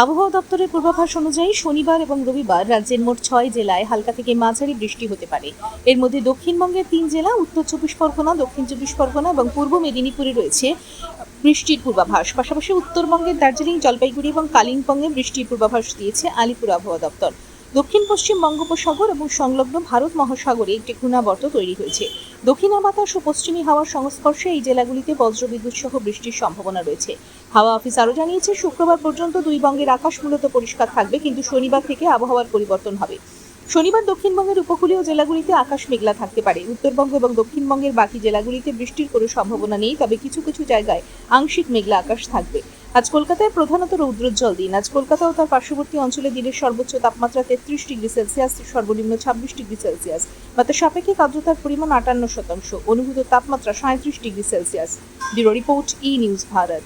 আবহাওয়া দপ্তরের পূর্বাভাস অনুযায়ী শনিবার এবং রবিবার রাজ্যের মোট ছয় জেলায় হালকা থেকে মাঝারি বৃষ্টি হতে পারে। এর মধ্যে দক্ষিণবঙ্গের তিন জেলা, উত্তর চব্বিশ পরগনা, দক্ষিণ চব্বিশ পরগনা এবং পূর্ব মেদিনীপুরে রয়েছে বৃষ্টির পূর্বাভাস। পাশাপাশি উত্তরবঙ্গের দার্জিলিং, জলপাইগুড়ি এবং কালিম্পংয়ে বৃষ্টির পূর্বাভাস দিয়েছে আলিপুর আবহাওয়া দপ্তর। দক্ষিণ পশ্চিম বঙ্গোপসাগর এবং সংলগ্ন ভারত মহাসাগরে একটি ঘূর্ণাবর্ত তৈরি হয়েছে। দক্ষিণা বাতাস ও পশ্চিমী হাওয়ার সংস্পর্শে এই জেলাগুলিতে বজ্রবিদ্যুৎ সহ বৃষ্টির সম্ভাবনা রয়েছে। হাওয়া অফিস আরও জানিয়েছে, শুক্রবার পর্যন্ত দুই বঙ্গের আকাশ মূলত পরিষ্কার থাকবে, কিন্তু শনিবার থেকে আবহাওয়ার পরিবর্তন হবে। শনিবার দক্ষিণবঙ্গের উপকূলীয় জেলাগুলিতে আকাশ মেঘলা থাকতে পারে। উত্তরবঙ্গ এবং দক্ষিণবঙ্গের বাকি জেলাগুলিতে বৃষ্টির কোনো সম্ভাবনা নেই, তবে কিছু কিছু জায়গায় আংশিক মেঘলা আকাশ থাকবে। আজ কলকাতায় প্রধানত রৌদ্রোজ্জ্বল দিন। আজ কলকাতা ও তার পার্শ্ববর্তী অঞ্চলে দিনের সর্বোচ্চ তাপমাত্রা তেত্রিশ ডিগ্রি সেলসিয়াস, সর্বনিম্ন ছাব্বিশ ডিগ্রি সেলসিয়াস। মাত্র সাপেক্ষিক আর্দ্রতার পরিমাণ আটান্ন শতাংশ। অনুভূত তাপমাত্রা সাঁত্রিশ degree Celsius. Bureau report, E news, Bharat.